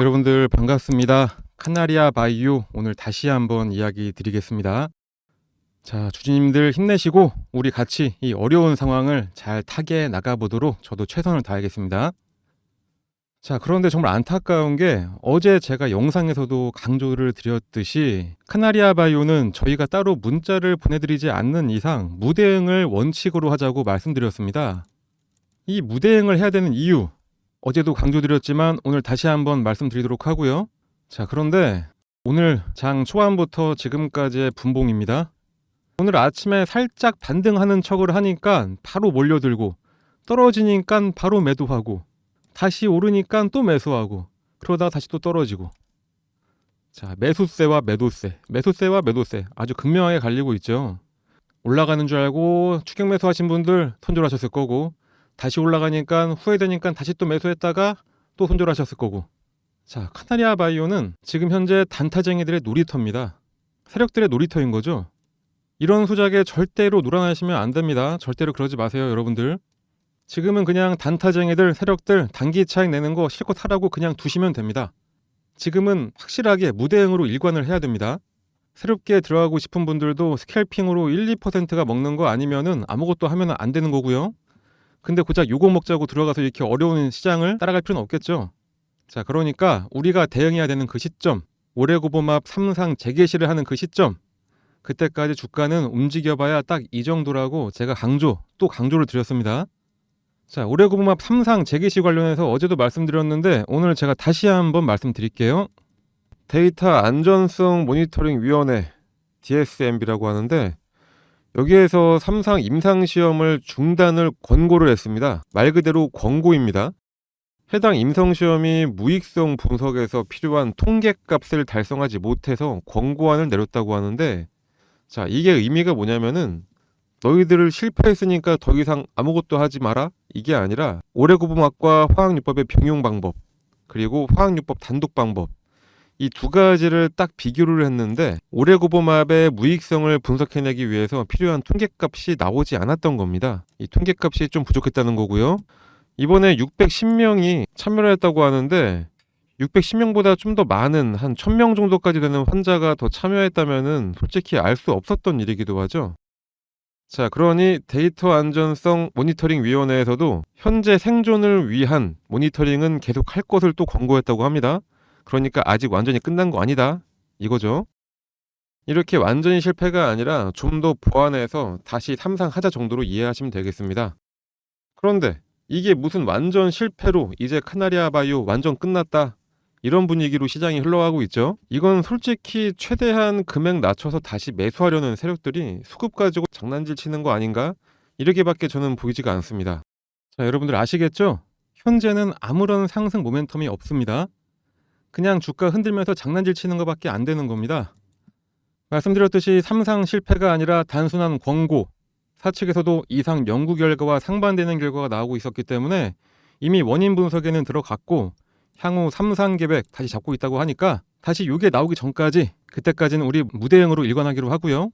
여러분들 반갑습니다. 카나리아 바이오 오늘 다시 한번 이야기 드리겠습니다. 자, 주주님들 힘내시고 우리 같이 이 어려운 상황을 잘 타게 나가 보도록 저도 최선을 다하겠습니다. 자, 그런데 정말 안타까운 게 어제 제가 영상에서도 강조를 드렸듯이 카나리아 바이오는 저희가 따로 문자를 보내드리지 않는 이상 무대응을 원칙으로 하자고 말씀드렸습니다. 이 무대응을 해야 되는 이유 어제도 강조드렸지만 오늘 다시 한번 말씀드리도록 하고요. 자, 그런데 오늘 장 초반부터 지금까지의 분봉입니다. 오늘 아침에 살짝 반등하는 척을 하니까 바로 몰려들고 떨어지니까 바로 매도하고 다시 오르니까 또 매수하고 그러다가 다시 또 떨어지고 자 매수세와 매도세 매수세와 매도세 아주 극명하게 갈리고 있죠 올라가는 줄 알고 추격 매수하신 분들 손절하셨을 거고 다시 올라가니까 후회되니까 다시 또 매수했다가 또 손절하셨을 거고. 자 카나리아 바이오는 지금 현재 단타쟁이들의 놀이터입니다. 세력들의 놀이터인 거죠? 이런 수작에 절대로 놀아나시면 안 됩니다. 절대로 그러지 마세요 여러분들. 지금은 그냥 단타쟁이들 세력들 단기 차익 내는 거 실컷 하라고 그냥 두시면 됩니다. 지금은 확실하게 무대응으로 일관을 해야 됩니다. 새롭게 들어가고 싶은 분들도 스캘핑으로 1, 2%가 먹는 거 아니면은 아무것도 하면 안 되는 거고요 근데 고작 요거 먹자고 들어가서 이렇게 어려운 시장을 따라갈 필요는 없겠죠. 자, 그러니까 우리가 대응해야 되는 그 시점, 올해 고보합 3상 재개시를 하는 그 시점, 그때까지 주가는 움직여봐야 딱 이 정도라고 제가 강조, 또 강조를 드렸습니다. 자, 올해 고보합 3상 재개시 관련해서 어제도 말씀드렸는데 오늘 제가 다시 한번 말씀드릴게요. 데이터 안전성 모니터링 위원회 DSMB라고 하는데 여기에서 삼상 임상 시험을 중단을 권고를 했습니다. 말 그대로 권고입니다. 해당 임상 시험이 무익성 분석에서 필요한 통계값을 달성하지 못해서 권고안을 내렸다고 하는데 자, 이게 의미가 뭐냐면은 너희들을 실패했으니까 더 이상 아무것도 하지 마라. 이게 아니라 올해구분학과 화학요법의 병용 방법 그리고 화학요법 단독 방법 이 두 가지를 딱 비교를 했는데 올해구보합의 무익성을 분석해내기 위해서 필요한 통계값이 나오지 않았던 겁니다. 이 통계값이 좀 부족했다는 거고요. 이번에 610명이 참여를 했다고 하는데 610명보다 좀 더 많은 한 1000명 정도까지 되는 환자가 더 참여했다면은 솔직히 알 수 없었던 일이기도 하죠. 자, 그러니 데이터 안전성 모니터링 위원회에서도 현재 생존을 위한 모니터링은 계속 할 것을 또 권고했다고 합니다. 그러니까 아직 완전히 끝난 거 아니다. 이거죠. 이렇게 완전히 실패가 아니라 좀 더 보완해서 다시 삼상하자 정도로 이해하시면 되겠습니다. 그런데 이게 무슨 완전 실패로 이제 카나리아 바이오 완전 끝났다. 이런 분위기로 시장이 흘러가고 있죠. 이건 솔직히 최대한 금액 낮춰서 다시 매수하려는 세력들이 수급 가지고 장난질 치는 거 아닌가? 이렇게밖에 저는 보이지가 않습니다. 자, 여러분들 아시겠죠? 현재는 아무런 상승 모멘텀이 없습니다. 그냥 주가 흔들면서 장난질 치는 것밖에 안 되는 겁니다. 말씀드렸듯이 삼상 실패가 아니라 단순한 권고, 사측에서도 이상 연구 결과와 상반되는 결과가 나오고 있었기 때문에 이미 원인 분석에는 들어갔고 향후 삼상 계획 다시 잡고 있다고 하니까 다시 이게 나오기 전까지 그때까지는 우리 무대응으로 일관하기로 하고요.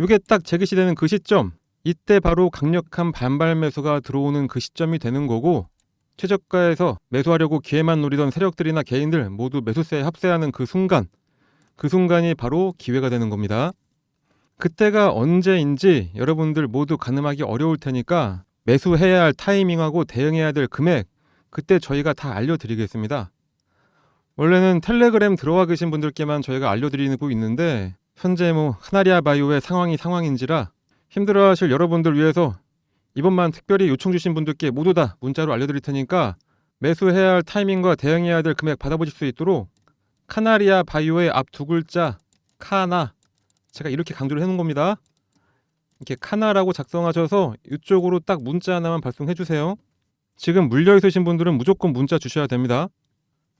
이게 딱 재개시되는 그 시점, 이때 바로 강력한 반발 매수가 들어오는 그 시점이 되는 거고 최저가에서 매수하려고 기회만 노리던 세력들이나 개인들 모두 매수세에 합세하는 그 순간, 그 순간이 바로 기회가 되는 겁니다. 그때가 언제인지 여러분들 모두 가늠하기 어려울 테니까 매수해야 할 타이밍하고 대응해야 될 금액, 그때 저희가 다 알려드리겠습니다. 원래는 텔레그램 들어와 계신 분들께만 저희가 알려드리고 있는데 현재 뭐 하나리아 바이오의 상황이 상황인지라 힘들어하실 여러분들 위해서 이번만 특별히 요청 주신 분들께 모두 다 문자로 알려드릴 테니까 매수해야 할 타이밍과 대응해야 될 금액 받아보실 수 있도록 카나리아 바이오의 앞 두 글자 카나 제가 이렇게 강조를 해놓은 겁니다. 이렇게 카나라고 작성하셔서 이쪽으로 딱 문자 하나만 발송해 주세요. 지금 물려 있으신 분들은 무조건 문자 주셔야 됩니다.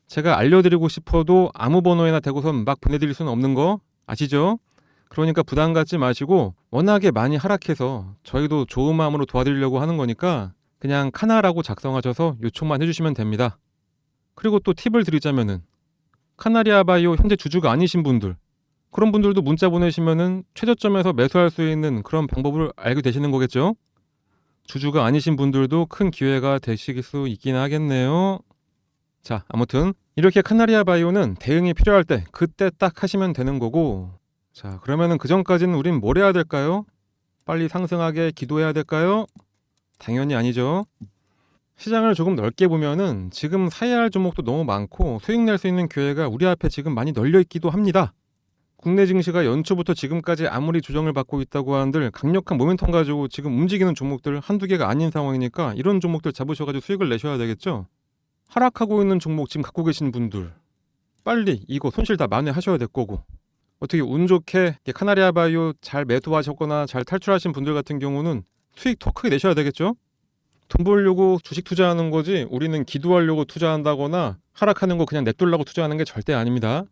제가 알려드리고 싶어도 아무 번호에나 대고선 막 보내드릴 수는 없는 거 아시죠? 그러니까 부담 갖지 마시고 워낙에 많이 하락해서 저희도 좋은 마음으로 도와드리려고 하는 거니까 그냥 카나라고 작성하셔서 요청만 해주시면 됩니다. 그리고 또 팁을 드리자면은 카나리아 바이오 현재 주주가 아니신 분들 그런 분들도 문자 보내시면은 최저점에서 매수할 수 있는 그런 방법을 알게 되시는 거겠죠? 주주가 아니신 분들도 큰 기회가 되실 수 있긴 하겠네요. 자, 아무튼 이렇게 카나리아 바이오는 대응이 필요할 때 그때 딱 하시면 되는 거고. 자, 그러면은 그 전까지는 우린 뭘 해야 될까요? 빨리 상승하게 기도해야 될까요? 당연히 아니죠. 시장을 조금 넓게 보면은 지금 사야 할 종목도 너무 많고 수익 낼 수 있는 기회가 우리 앞에 지금 많이 널려 있기도 합니다. 국내 증시가 연초부터 지금까지 아무리 조정을 받고 있다고 한들 강력한 모멘텀 가지고 지금 움직이는 종목들 한두 개가 아닌 상황이니까 이런 종목들 잡으셔가지고 수익을 내셔야 되겠죠. 하락하고 있는 종목 지금 갖고 계신 분들 빨리 이거 손실 다 만회하셔야 될 거고 어떻게 운 좋게 카나리아 바이오 잘 매도하셨거나 잘 탈출하신 분들 같은 경우는 수익 더 크게 내셔야 되겠죠. 돈 벌려고 주식 투자하는 거지 우리는 기도하려고 투자한다거나 하락하는 거 그냥 냅둘라고 투자하는 게 절대 아닙니다.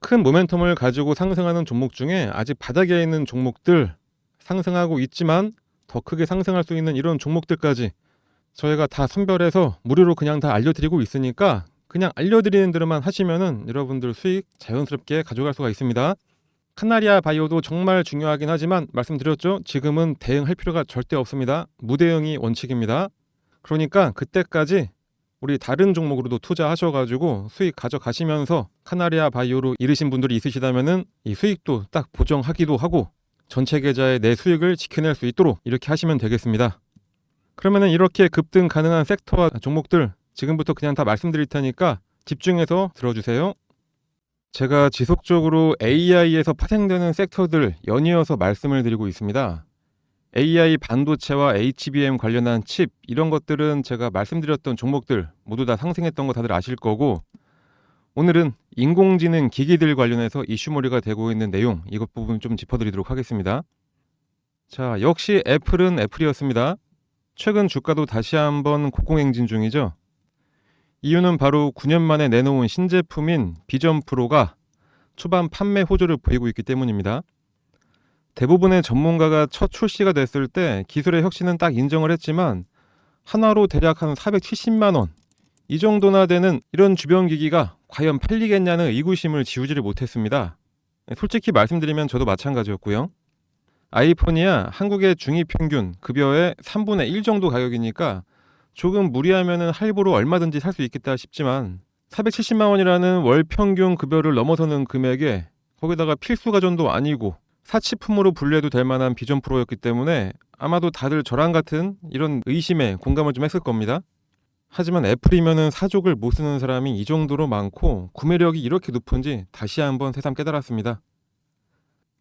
큰 모멘텀을 가지고 상승하는 종목 중에 아직 바닥에 있는 종목들 상승하고 있지만 더 크게 상승할 수 있는 이런 종목들까지 저희가 다 선별해서 무료로 그냥 다 알려드리고 있으니까 그냥 알려드리는 대로만 하시면은 여러분들 수익 자연스럽게 가져갈 수가 있습니다. 카나리아 바이오도 정말 중요하긴 하지만 말씀드렸죠. 지금은 대응할 필요가 절대 없습니다. 무대응이 원칙입니다. 그러니까 그때까지 우리 다른 종목으로도 투자하셔가지고 수익 가져가시면서 카나리아 바이오로 잃으신 분들이 있으시다면은 이 수익도 딱 보정하기도 하고 전체 계좌의 내 수익을 지켜낼 수 있도록 이렇게 하시면 되겠습니다. 그러면은 이렇게 급등 가능한 섹터와 종목들 지금부터 그냥 다 말씀드릴 테니까 집중해서 들어주세요. 제가 지속적으로 AI에서 파생되는 섹터들 연이어서 말씀을 드리고 있습니다. AI 반도체와 HBM 관련한 칩 이런 것들은 제가 말씀드렸던 종목들 모두 다 상승했던 거 다들 아실 거고 오늘은 인공지능 기기들 관련해서 이슈몰이가 되고 있는 내용 이것 부분 좀 짚어드리도록 하겠습니다. 자 역시 애플은 애플이었습니다. 최근 주가도 다시 한번 곡공행진 중이죠. 이유는 바로 9년 만에 내놓은 신제품인 비전 프로가 초반 판매 호조를 보이고 있기 때문입니다. 대부분의 전문가가 첫 출시가 됐을 때 기술의 혁신은 딱 인정을 했지만 하나로 대략 한 470만 원. 이 정도나 되는 이런 주변 기기가 과연 팔리겠냐는 의구심을 지우지를 못했습니다. 솔직히 말씀드리면 저도 마찬가지였고요. 아이폰이야 한국의 중위 평균 급여의 3분의 1 정도 가격이니까 조금 무리하면은 할부로 얼마든지 살 수 있겠다 싶지만 470만 원이라는 월 평균 급여를 넘어서는 금액에 거기다가 필수 가전도 아니고 사치품으로 분류해도 될 만한 비전 프로였기 때문에 아마도 다들 저랑 같은 이런 의심에 공감을 좀 했을 겁니다. 하지만 애플이면은 사족을 못 쓰는 사람이 이 정도로 많고 구매력이 이렇게 높은지 다시 한번 새삼 깨달았습니다.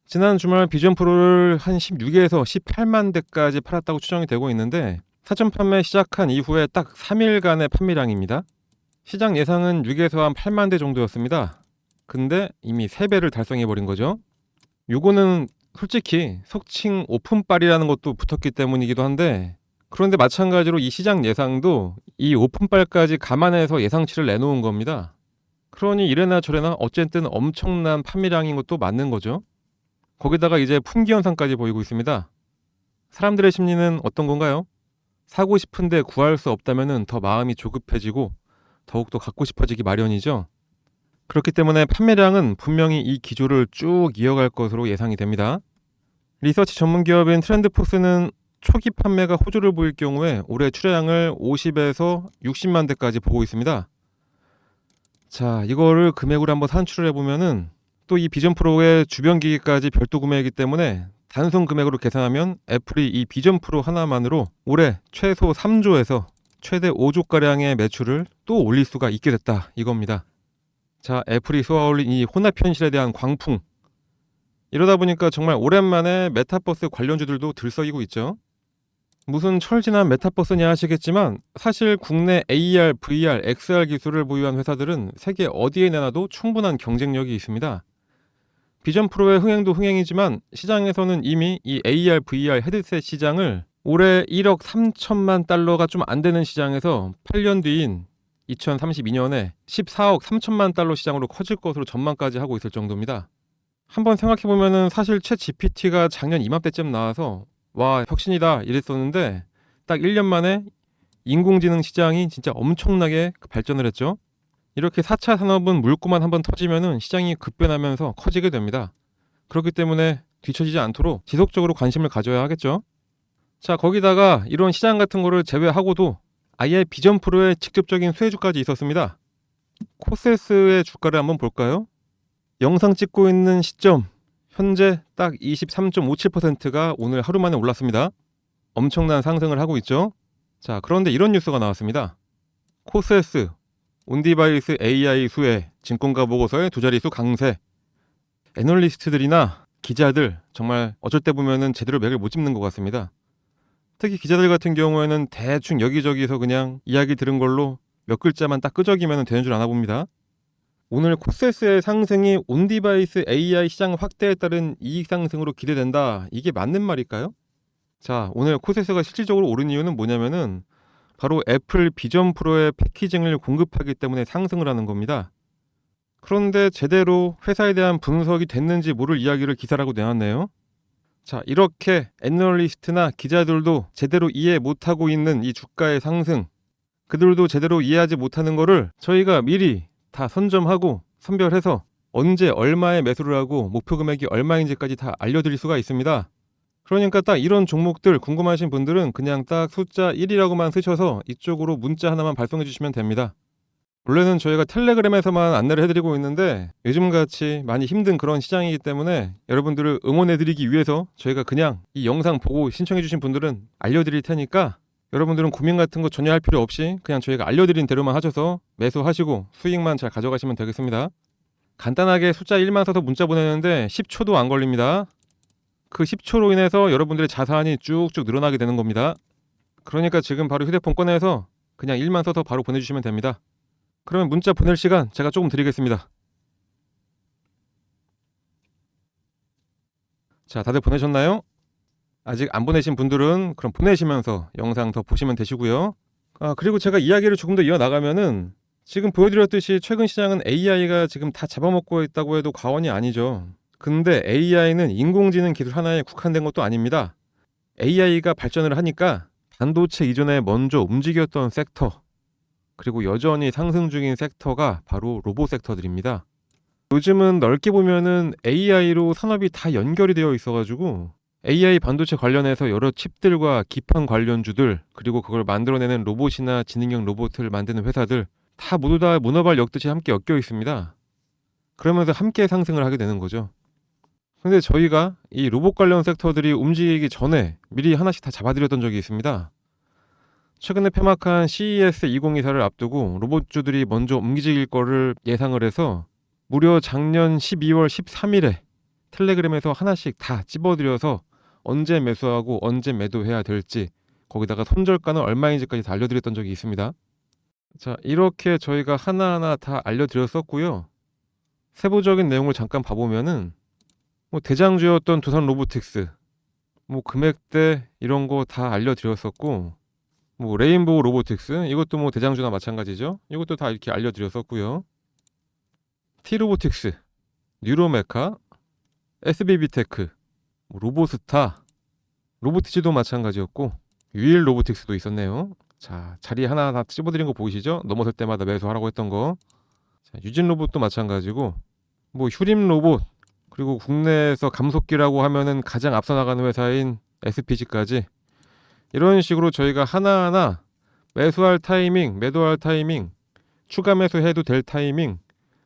지난 주말 비전 프로를 한 16에서 18만 대까지 팔았다고 추정이 되고 있는데 사전 판매 시작한 이후에 딱 3일간의 판매량입니다. 시장 예상은 6에서 한 8만 대 정도였습니다. 근데 이미 3배를 달성해 버린 거죠. 요거는 솔직히 속칭 오픈빨이라는 것도 붙었기 때문이기도 한데 그런데 마찬가지로 이 시장 예상도 이 오픈빨까지 감안해서 예상치를 내놓은 겁니다. 그러니 이래나 저래나 어쨌든 엄청난 판매량인 것도 맞는 거죠. 거기다가 이제 품귀 현상까지 보이고 있습니다. 사람들의 심리는 어떤 건가요? 사고 싶은데 구할 수 없다면 더 마음이 조급해지고 더욱더 갖고 싶어지기 마련이죠. 그렇기 때문에 판매량은 분명히 이 기조를 쭉 이어갈 것으로 예상이 됩니다. 리서치 전문 기업인 트렌드포스는 초기 판매가 호조를 보일 경우에 올해 출하량을 50에서 60만 대까지 보고 있습니다. 자, 이거를 금액으로 한번 산출을 해보면은 또 이 비전 프로의 주변 기기까지 별도 구매이기 때문에 단순 금액으로 계산하면 애플이 이 비전 프로 하나만으로 올해 최소 3조에서 최대 5조가량의 매출을 또 올릴 수가 있게 됐다 이겁니다. 자, 애플이 쏘아올린 이 혼합 현실에 대한 광풍. 이러다 보니까 정말 오랜만에 메타버스 관련주들도 들썩이고 있죠. 무슨 철진한 메타버스냐 하시겠지만 사실 국내 AR, VR, XR 기술을 보유한 회사들은 세계 어디에 내놔도 충분한 경쟁력이 있습니다. 비전 프로의 흥행도 흥행이지만 시장에서는 이미 이 AR, VR 헤드셋 시장을 올해 1억 3천만 달러가 좀 안 되는 시장에서 8년 뒤인 2032년에 14억 3천만 달러 시장으로 커질 것으로 전망까지 하고 있을 정도입니다. 한번 생각해 보면은 사실 챗 GPT가 작년 이맘때쯤 나와서 와 혁신이다 이랬었는데 딱 1년 만에 인공지능 시장이 진짜 엄청나게 발전을 했죠. 이렇게 4차 산업은 물꼬만 한번 터지면은 시장이 급변하면서 커지게 됩니다. 그렇기 때문에 뒤처지지 않도록 지속적으로 관심을 가져야 하겠죠. 자, 거기다가 이런 시장 같은 거를 제외하고도 아예 비전 프로의 직접적인 수혜주까지 있었습니다. 코세스의 주가를 한번 볼까요? 영상 찍고 있는 시점 현재 딱 23.57%가 오늘 하루 만에 올랐습니다. 엄청난 상승을 하고 있죠. 자, 그런데 이런 뉴스가 나왔습니다. 코세스 온디바이스 AI 수혜 증권가 보고서의 두 자릿수 강세. 애널리스트들이나 기자들 정말 어쩔 때 보면은 제대로 맥을 못 짚는 것 같습니다. 특히 기자들 같은 경우에는 대충 여기저기서 그냥 이야기 들은 걸로 몇 글자만 딱 끄적이면 되는 줄 아나 봅니다. 오늘 코세스의 상승이 온디바이스 AI 시장 확대에 따른 이익 상승으로 기대된다. 이게 맞는 말일까요? 자, 오늘 코세스가 실질적으로 오른 이유는 뭐냐면은 바로 애플 비전 프로의 패키징을 공급하기 때문에 상승을 하는 겁니다. 그런데 제대로 회사에 대한 분석이 됐는지 모를 이야기를 기사라고 내놨네요. 자, 이렇게 애널리스트나 기자들도 제대로 이해 못하고 있는 이 주가의 상승, 그들도 제대로 이해하지 못하는 거를 저희가 미리 다 선점하고 선별해서 언제 얼마에 매수를 하고 목표 금액이 얼마인지까지 다 알려드릴 수가 있습니다. 그러니까 딱 이런 종목들 궁금하신 분들은 그냥 딱 숫자 1이라고만 쓰셔서 이쪽으로 문자 하나만 발송해 주시면 됩니다. 원래는 저희가 텔레그램에서만 안내를 해드리고 있는데 요즘같이 많이 힘든 그런 시장이기 때문에 여러분들을 응원해드리기 위해서 저희가 그냥 이 영상 보고 신청해주신 분들은 알려드릴 테니까 여러분들은 고민 같은 거 전혀 할 필요 없이 그냥 저희가 알려드린 대로만 하셔서 매수하시고 수익만 잘 가져가시면 되겠습니다. 간단하게 숫자 1만 써서 문자 보내는데 10초도 안 걸립니다. 그 10초로 인해서 여러분들의 자산이 쭉쭉 늘어나게 되는 겁니다. 그러니까 지금 바로 휴대폰 꺼내서 그냥 1만 써서 바로 보내주시면 됩니다. 그러면 문자 보낼 시간 제가 조금 드리겠습니다. 자, 다들 보내셨나요? 아직 안 보내신 분들은 그럼 보내시면서 영상 더 보시면 되시고요. 아, 그리고 제가 이야기를 조금 더 이어나가면은 지금 보여드렸듯이 최근 시장은 AI가 지금 다 잡아먹고 있다고 해도 과언이 아니죠. 근데 AI는 인공지능 기술 하나에 국한된 것도 아닙니다. AI가 발전을 하니까 반도체 이전에 먼저 움직였던 섹터, 그리고 여전히 상승 중인 섹터가 바로 로봇 섹터들입니다. 요즘은 넓게 보면은 AI로 산업이 다 연결이 되어 있어가지고 AI 반도체 관련해서 여러 칩들과 기판 관련주들 그리고 그걸 만들어내는 로봇이나 지능형 로봇을 만드는 회사들 다 모두 다 문어발 엮듯이 함께 엮여 있습니다. 그러면서 함께 상승을 하게 되는 거죠. 근데 저희가 이 로봇 관련 섹터들이 움직이기 전에 미리 하나씩 다 잡아드렸던 적이 있습니다. 최근에 폐막한 CES 2024를 앞두고 로봇주들이 먼저 움직일 거를 예상을 해서 무려 작년 12월 13일에 텔레그램에서 하나씩 다 찝어드려서 언제 매수하고 언제 매도해야 될지 거기다가 손절가는 얼마인지까지 다 알려드렸던 적이 있습니다. 자 이렇게 저희가 하나하나 다 알려드렸었고요. 세부적인 내용을 잠깐 봐보면은 뭐 대장주였던 두산 로보틱스 뭐 금액대 이런 거 다 알려드렸었고 뭐 레인보우 로보틱스 이것도 뭐 대장주나 마찬가지죠. 이것도 다 이렇게 알려드렸었고요. 티로보틱스, 뉴로메카, SBB테크, 뭐 로보스타, 로보티지도 마찬가지였고 유일 로보틱스도 있었네요. 자 자리 하나 다 찝어드린 거 보이시죠? 넘어설 때마다 매수하라고 했던 거. 자, 유진 로봇도 마찬가지고 뭐 휴림 로봇 그리고 국내에서 감속기라고 하면은 가장 앞서 나가는 회사인 SPG까지 이런 식으로 저희가 하나하나 매수할 타이밍, 매도할 타이밍, 추가 매수해도 될 타이밍,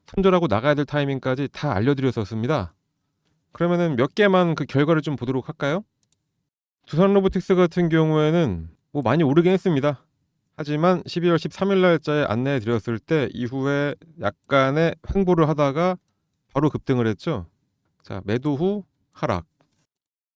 손절하고 나가야 될 타이밍까지 다 알려드렸었습니다. 그러면은 몇 개만 그 결과를 좀 보도록 할까요? 두산 로보틱스 같은 경우에는 뭐 많이 오르긴 했습니다. 하지만 12월 13일 날짜에 안내해 드렸을 때 이후에 약간의 횡보를 하다가 바로 급등을 했죠. 자, 매도 후 하락.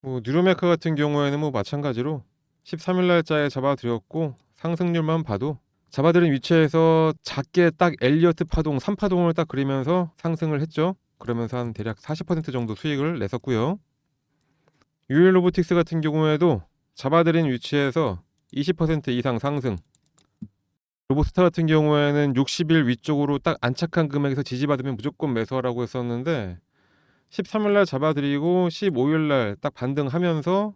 뭐 뉴로메카 같은 경우에는 뭐 마찬가지로 13일 날짜에 잡아드렸고 상승률만 봐도 잡아드린 위치에서 작게 딱 엘리어트 파동 3파동을 딱 그리면서 상승을 했죠. 그러면서 한 대략 40% 정도 수익을 냈었고요. 유일 로보틱스 같은 경우에도 잡아드린 위치에서 20% 이상 상승. 로보스타 같은 경우에는 60일 위쪽으로 딱 안착한 금액에서 지지받으면 무조건 매수하라고 했었는데 13일 날 잡아드리고 15일 날 딱 반등하면서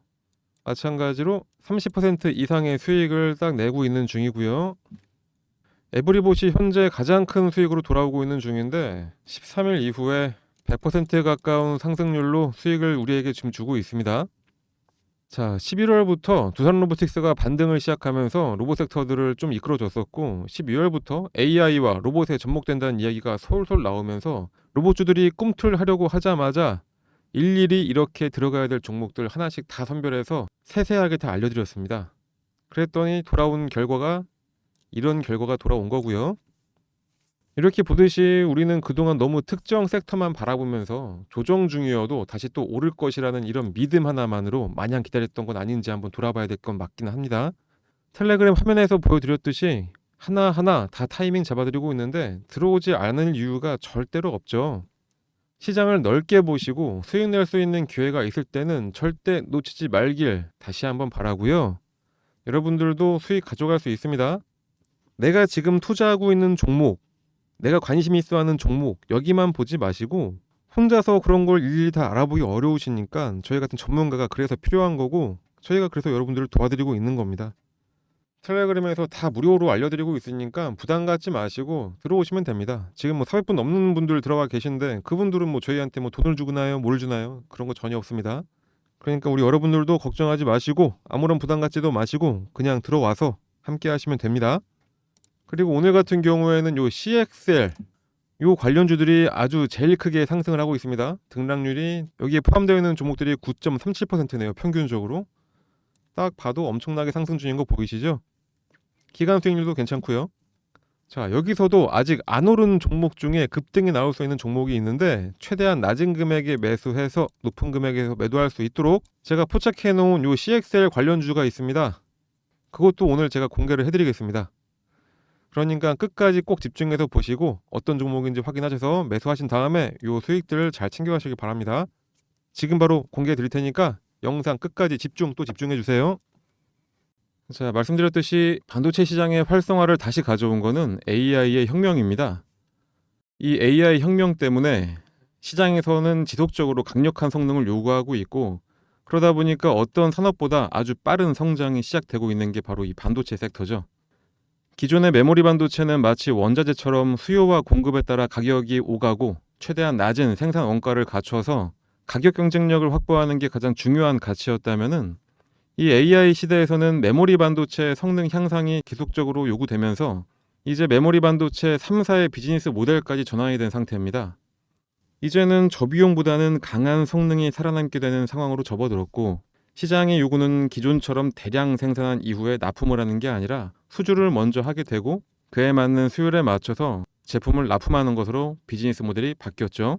마찬가지로 30% 이상의 수익을 딱 내고 있는 중이고요. 에브리봇이 현재 가장 큰 수익으로 돌아오고 있는 중인데 13일 이후에 100%에 가까운 상승률로 수익을 우리에게 지금 주고 있습니다. 자, 11월부터 두산 로보틱스가 반등을 시작하면서 로봇 섹터들을 좀 이끌어줬었고 12월부터 AI와 로봇에 접목된다는 이야기가 솔솔 나오면서 로봇주들이 꿈틀하려고 하자마자 일일이 이렇게 들어가야 될 종목들 하나씩 다 선별해서 세세하게 다 알려드렸습니다. 그랬더니 돌아온 결과가 이런 결과가 돌아온 거고요. 이렇게 보듯이 우리는 그동안 너무 특정 섹터만 바라보면서 조정 중이어도 다시 또 오를 것이라는 이런 믿음 하나만으로 마냥 기다렸던 건 아닌지 한번 돌아봐야 될 건 맞긴 합니다. 텔레그램 화면에서 보여드렸듯이 하나하나 다 타이밍 잡아드리고 있는데 들어오지 않을 이유가 절대로 없죠. 시장을 넓게 보시고 수익 낼 수 있는 기회가 있을 때는 절대 놓치지 말길 다시 한번 바라고요. 여러분들도 수익 가져갈 수 있습니다. 내가 지금 투자하고 있는 종목, 내가 관심 있어 하는 종목 여기만 보지 마시고 혼자서 그런 걸 일일이 다 알아보기 어려우시니까 저희 같은 전문가가 그래서 필요한 거고 저희가 그래서 여러분들을 도와드리고 있는 겁니다. 텔레그램에서 다 무료로 알려드리고 있으니까 부담 갖지 마시고 들어오시면 됩니다. 지금 뭐 400분 넘는 분들 들어가 계신데 그분들은 뭐 저희한테 뭐 돈을 주나요? 뭘 주나요? 그런 거 전혀 없습니다. 그러니까 우리 여러분들도 걱정하지 마시고 아무런 부담 갖지도 마시고 그냥 들어와서 함께 하시면 됩니다. 그리고 오늘 같은 경우에는 요 CXL 요 관련주들이 아주 제일 크게 상승을 하고 있습니다. 등락률이 여기에 포함되어 있는 종목들이 9.37%네요. 평균적으로. 딱 봐도 엄청나게 상승 중인 거 보이시죠? 기간 수익률도 괜찮고요. 자, 여기서도 아직 안 오른 종목 중에 급등이 나올 수 있는 종목이 있는데 최대한 낮은 금액에 매수해서 높은 금액에서 매도할 수 있도록 제가 포착해 놓은 요 CXL 관련주가 있습니다. 그것도 오늘 제가 공개를 해 드리겠습니다. 그러니까 끝까지 꼭 집중해서 보시고 어떤 종목인지 확인하셔서 매수하신 다음에 요 수익들을 잘 챙겨가시기 바랍니다. 지금 바로 공개해 드릴 테니까 영상 끝까지 집중 또 집중해 주세요. 자, 말씀드렸듯이 반도체 시장의 활성화를 다시 가져온 거는 AI의 혁명입니다. 이 AI 혁명 때문에 시장에서는 지속적으로 강력한 성능을 요구하고 있고 그러다 보니까 어떤 산업보다 아주 빠른 성장이 시작되고 있는 게 바로 이 반도체 섹터죠. 기존의 메모리 반도체는 마치 원자재처럼 수요와 공급에 따라 가격이 오가고 최대한 낮은 생산 원가를 갖춰서 가격 경쟁력을 확보하는 게 가장 중요한 가치였다면은 이 AI 시대에서는 메모리 반도체 성능 향상이 계속적으로 요구되면서 이제 메모리 반도체 3사의 비즈니스 모델까지 전환이 된 상태입니다. 이제는 저비용보다는 강한 성능이 살아남게 되는 상황으로 접어들었고 시장의 요구는 기존처럼 대량 생산한 이후에 납품을 하는 게 아니라 수주를 먼저 하게 되고 그에 맞는 수율에 맞춰서 제품을 납품하는 것으로 비즈니스 모델이 바뀌었죠.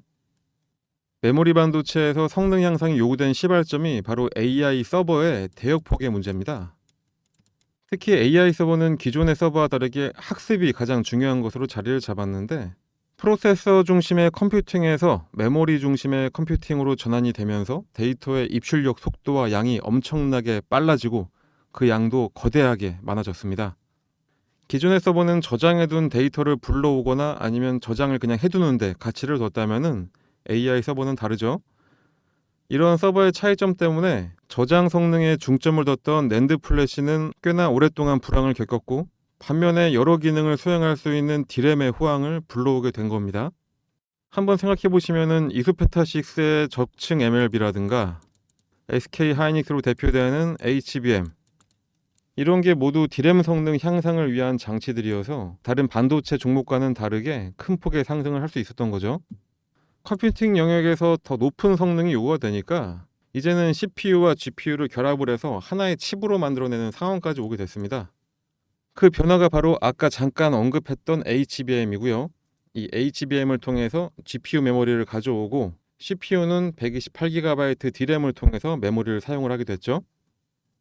메모리 반도체에서 성능 향상이 요구된 시발점이 바로 AI 서버의 대역폭의 문제입니다. 특히 AI 서버는 기존의 서버와 다르게 학습이 가장 중요한 것으로 자리를 잡았는데 프로세서 중심의 컴퓨팅에서 메모리 중심의 컴퓨팅으로 전환이 되면서 데이터의 입출력 속도와 양이 엄청나게 빨라지고 그 양도 거대하게 많아졌습니다. 기존의 서버는 저장해둔 데이터를 불러오거나 아니면 저장을 그냥 해두는데 가치를 뒀다면은 AI 서버는 다르죠. 이런 서버의 차이점 때문에 저장 성능에 중점을 뒀던 낸드 플래시는 꽤나 오랫동안 불황을 겪었고 반면에 여러 기능을 수행할 수 있는 디램의 호황을 불러오게 된 겁니다. 한번 생각해 보시면은 이소페타6의 적층 MLB라든가 SK 하이닉스로 대표되는 HBM 이런 게 모두 디램 성능 향상을 위한 장치들이어서 다른 반도체 종목과는 다르게 큰 폭의 상승을 할 수 있었던 거죠. 컴퓨팅 영역에서 더 높은 성능이 요구가 되니까 이제는 CPU와 GPU를 결합을 해서 하나의 칩으로 만들어내는 상황까지 오게 됐습니다. 그 변화가 바로 아까 잠깐 언급했던 HBM이고요. 이 HBM을 통해서 GPU 메모리를 가져오고 CPU는 128GB D램을 통해서 메모리를 사용을 하게 됐죠.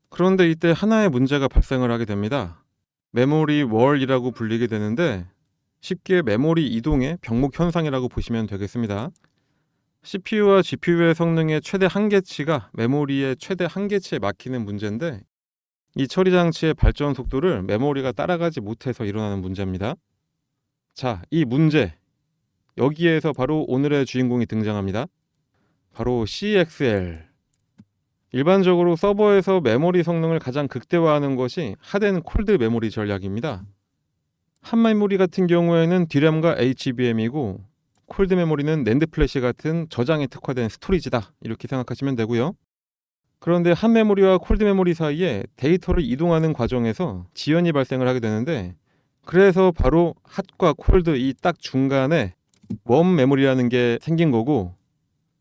그런데 이때 하나의 문제가 발생을 하게 됩니다. 메모리 월이라고 불리게 되는데 쉽게 메모리 이동의 병목 현상이라고 보시면 되겠습니다. CPU와 GPU의 성능의 최대 한계치가 메모리의 최대 한계치에 막히는 문제인데 이 처리 장치의 발전 속도를 메모리가 따라가지 못해서 일어나는 문제입니다. 자, 이 문제 여기에서 바로 오늘의 주인공이 등장합니다. 바로 CXL. 일반적으로 서버에서 메모리 성능을 가장 극대화하는 것이 하덴 콜드 메모리 전략입니다. 한 메모리 같은 경우에는 D램과 HBM이고 콜드 메모리는 낸드 플래시 같은 저장에 특화된 스토리지다 이렇게 생각하시면 되고요. 그런데 한 메모리와 콜드 메모리 사이에 데이터를 이동하는 과정에서 지연이 발생을 하게 되는데 그래서 바로 핫과 콜드 이 딱 중간에 웜 메모리라는 게 생긴 거고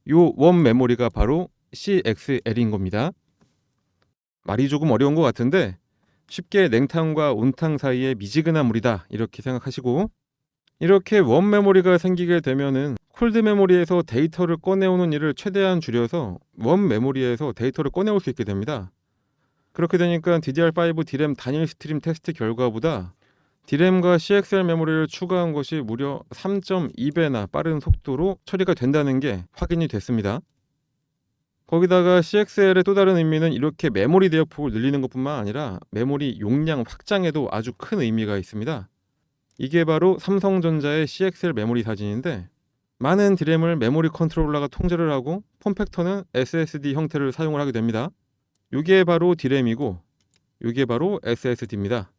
요 웜 메모리가 바로 CXL인 겁니다. 말이 조금 어려운 것 같은데 쉽게 냉탕과 온탕 사이에 미지근한 물이다 이렇게 생각하시고 이렇게 웜 메모리가 생기게 되면은 콜드 메모리에서 데이터를 꺼내오는 일을 최대한 줄여서 웜 메모리에서 데이터를 꺼내올 수 있게 됩니다. 그렇게 되니까 DDR5 디램 단일 스트림 테스트 결과보다 디램과 CXL 메모리를 추가한 것이 무려 3.2배나 빠른 속도로 처리가 된다는 게 확인이 됐습니다. 거기다가 CXL의 또 다른 의미는 이렇게 메모리 대역폭을 늘리는 것뿐만 아니라 메모리 용량 확장에도 아주 큰 의미가 있습니다. 이게 바로 삼성전자의 CXL 메모리 사진인데 많은 디램을 메모리 컨트롤러가 통제를 하고 폼팩터는 SSD 형태를 사용을 하게 됩니다. 이게 바로 디램이고 이게 바로 SSD입니다.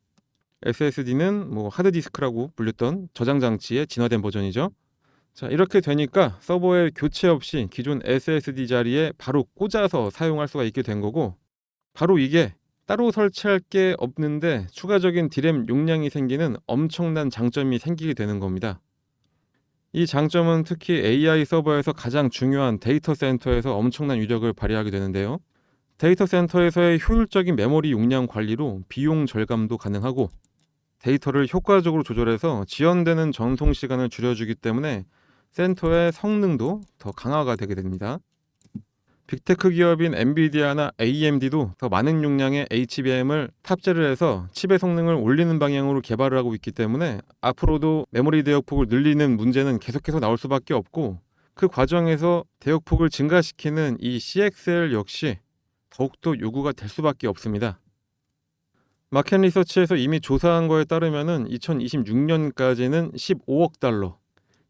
SSD는 뭐 하드디스크라고 불렸던 저장 장치의 진화된 버전이죠. 자, 이렇게 되니까 서버에 교체 없이 기존 SSD 자리에 바로 꽂아서 사용할 수가 있게 된 거고 바로 이게 따로 설치할 게 없는데 추가적인 디램 용량이 생기는 엄청난 장점이 생기게 되는 겁니다. 이 장점은 특히 AI 서버에서 가장 중요한 데이터 센터에서 엄청난 위력을 발휘하게 되는데요. 데이터 센터에서의 효율적인 메모리 용량 관리로 비용 절감도 가능하고 데이터를 효과적으로 조절해서 지연되는 전송 시간을 줄여주기 때문에 센터의 성능도 더 강화가 되게 됩니다. 빅테크 기업인 엔비디아나 AMD도 더 많은 용량의 HBM을 탑재를 해서 칩의 성능을 올리는 방향으로 개발을 하고 있기 때문에 앞으로도 메모리 대역폭을 늘리는 문제는 계속해서 나올 수밖에 없고 그 과정에서 대역폭을 증가시키는 이 CXL 역시 더욱더 요구가 될 수밖에 없습니다. 마켓 리서치에서 이미 조사한 거에 따르면은 2026년까지는 15억 달러,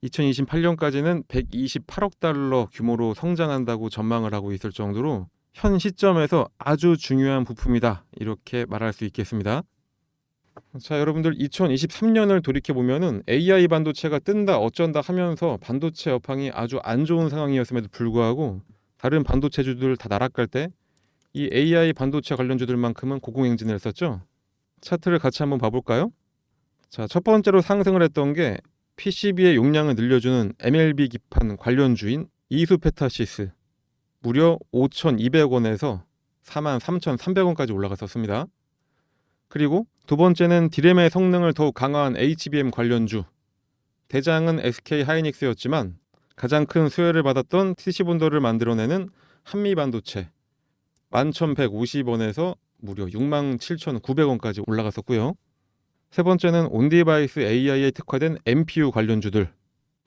2028년까지는 128억 달러 규모로 성장한다고 전망을 하고 있을 정도로 현 시점에서 아주 중요한 부품이다. 이렇게 말할 수 있겠습니다. 자, 여러분들 2023년을 돌이켜 보면은 AI 반도체가 뜬다 어쩐다 하면서 반도체 업황이 아주 안 좋은 상황이었음에도 불구하고 다른 반도체주들 다 나락갈 때 이 AI 반도체 관련주들만큼은 고공행진을 했었죠. 차트를 같이 한번 봐볼까요? 자, 첫 번째로 상승을 했던 게 PCB의 용량을 늘려주는 MLB 기판 관련주인 이수페타시스 무려 5,200원에서 43,300원까지 올라갔었습니다. 그리고 두 번째는 디램의 성능을 더욱 강화한 HBM 관련주 대장은 SK 하이닉스였지만 가장 큰 수혜를 받았던 TC본더를 만들어내는 한미반도체 11,150원에서 무려 67,900원까지 올라갔었고요. 세 번째는 온디바이스 AI에 특화된 MPU 관련주들.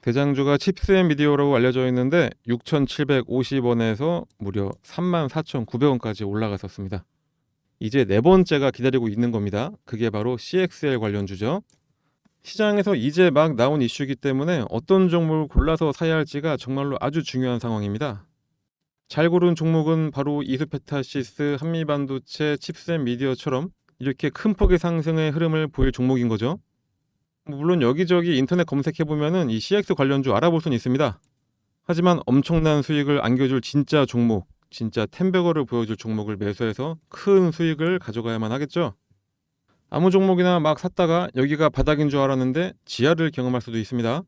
대장주가 칩스 앤 미디어라고 알려져 있는데 6,750원에서 무려 34,900원까지 올라갔었습니다. 이제 네 번째가 기다리고 있는 겁니다. 그게 바로 CXL 관련주죠. 시장에서 이제 막 나온 이슈이기 때문에 어떤 종목을 골라서 사야 할지가 정말로 아주 중요한 상황입니다. 잘 고른 종목은 바로 이스페타시스, 한미반도체, 칩셋 미디어처럼 이렇게 큰 폭의 상승의 흐름을 보일 종목인 거죠. 물론 여기저기 인터넷 검색해 보면은 이 CX 관련주 알아볼 수는 있습니다. 하지만 엄청난 수익을 안겨줄 진짜 종목, 진짜 템베거를 보여줄 종목을 매수해서 큰 수익을 가져가야만 하겠죠. 아무 종목이나 막 샀다가 여기가 바닥인 줄 알았는데 지하를 경험할 수도 있습니다.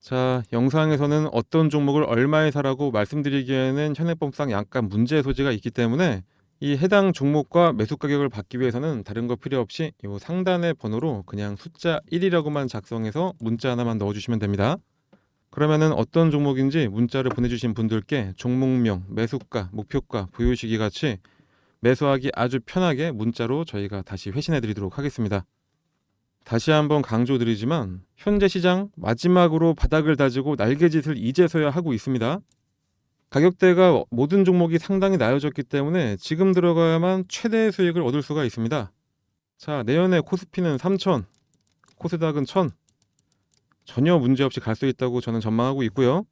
자, 영상에서는 어떤 종목을 얼마에 사라고 말씀드리기에는 현행법상 약간 문제 소지가 있기 때문에 이 해당 종목과 매수 가격을 받기 위해서는 다른 거 필요 없이 이 상단의 번호로 그냥 숫자 1이라고만 작성해서 문자 하나만 넣어주시면 됩니다. 그러면은 어떤 종목인지 문자를 보내주신 분들께 종목명, 매수가, 목표가, 보유 시기 같이 매수하기 아주 편하게 문자로 저희가 다시 회신해 드리도록 하겠습니다. 다시 한번 강조드리지만 현재 시장 마지막으로 바닥을 다지고 날개짓을 이제서야 하고 있습니다. 가격대가 모든 종목이 상당히 나아졌기 때문에 지금 들어가야만 최대의 수익을 얻을 수가 있습니다. 자, 내년에 코스피는 3천, 코스닥은 1,000. 전혀 문제 없이 갈 수 있다고 저는 전망하고 있고요.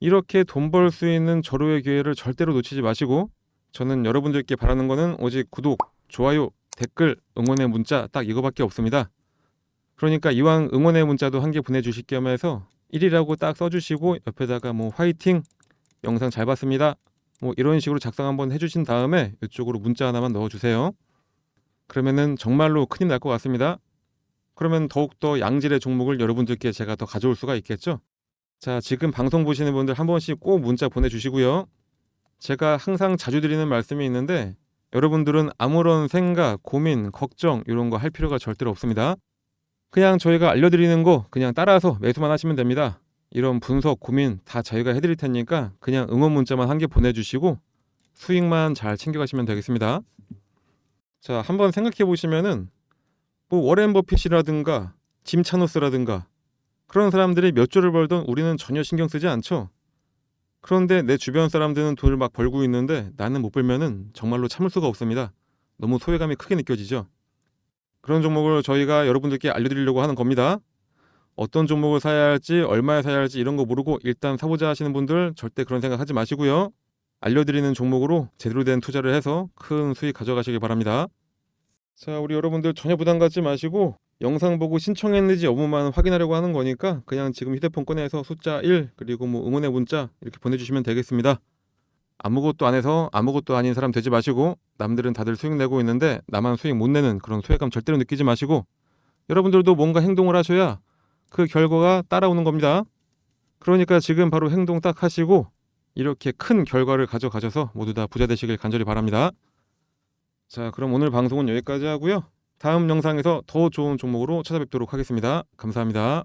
이렇게 돈 벌 수 있는 절호의 기회를 절대로 놓치지 마시고 저는 여러분들께 바라는 거는 오직 구독, 좋아요, 댓글, 응원의 문자 딱 이거밖에 없습니다. 그러니까 이왕 응원의 문자도 한 개 보내주실 겸 해서 1이라고 딱 써주시고 옆에다가 뭐 화이팅 영상 잘 봤습니다. 뭐 이런 식으로 작성 한번 해주신 다음에 이쪽으로 문자 하나만 넣어주세요. 그러면은 정말로 큰일 날 것 같습니다. 그러면 더욱더 양질의 종목을 여러분들께 제가 더 가져올 수가 있겠죠. 자, 지금 방송 보시는 분들 한 번씩 꼭 문자 보내주시고요. 제가 항상 자주 드리는 말씀이 있는데 여러분들은 아무런 생각, 고민, 걱정 이런 거 할 필요가 절대로 없습니다. 그냥 저희가 알려드리는 거 그냥 따라서 매수만 하시면 됩니다. 이런 분석, 고민 다 저희가 해드릴 테니까 그냥 응원 문자만 한 개 보내주시고 수익만 잘 챙겨가시면 되겠습니다. 자, 한번 생각해 보시면은 뭐 워렌 버핏이라든가 짐 차노스라든가 그런 사람들이 몇 조를 벌던 우리는 전혀 신경 쓰지 않죠. 그런데 내 주변 사람들은 돈을 막 벌고 있는데 나는 못 벌면은 정말로 참을 수가 없습니다. 너무 소외감이 크게 느껴지죠. 그런 종목을 저희가 여러분들께 알려드리려고 하는 겁니다. 어떤 종목을 사야 할지 얼마에 사야 할지 이런 거 모르고 일단 사보자 하시는 분들 절대 그런 생각 하지 마시고요. 알려드리는 종목으로 제대로 된 투자를 해서 큰 수익 가져가시길 바랍니다. 자, 우리 여러분들 전혀 부담 갖지 마시고 영상 보고 신청했는지 여부만 확인하려고 하는 거니까 그냥 지금 휴대폰 꺼내서 숫자 1 그리고 뭐 응원의 문자 이렇게 보내주시면 되겠습니다. 아무것도 안 해서 아무것도 아닌 사람 되지 마시고 남들은 다들 수익 내고 있는데 나만 수익 못 내는 그런 소외감 절대로 느끼지 마시고 여러분들도 뭔가 행동을 하셔야 그 결과가 따라오는 겁니다. 그러니까 지금 바로 행동 딱 하시고 이렇게 큰 결과를 가져가셔서 모두 다 부자 되시길 간절히 바랍니다. 자, 그럼 오늘 방송은 여기까지 하고요. 다음 영상에서 더 좋은 종목으로 찾아뵙도록 하겠습니다. 감사합니다.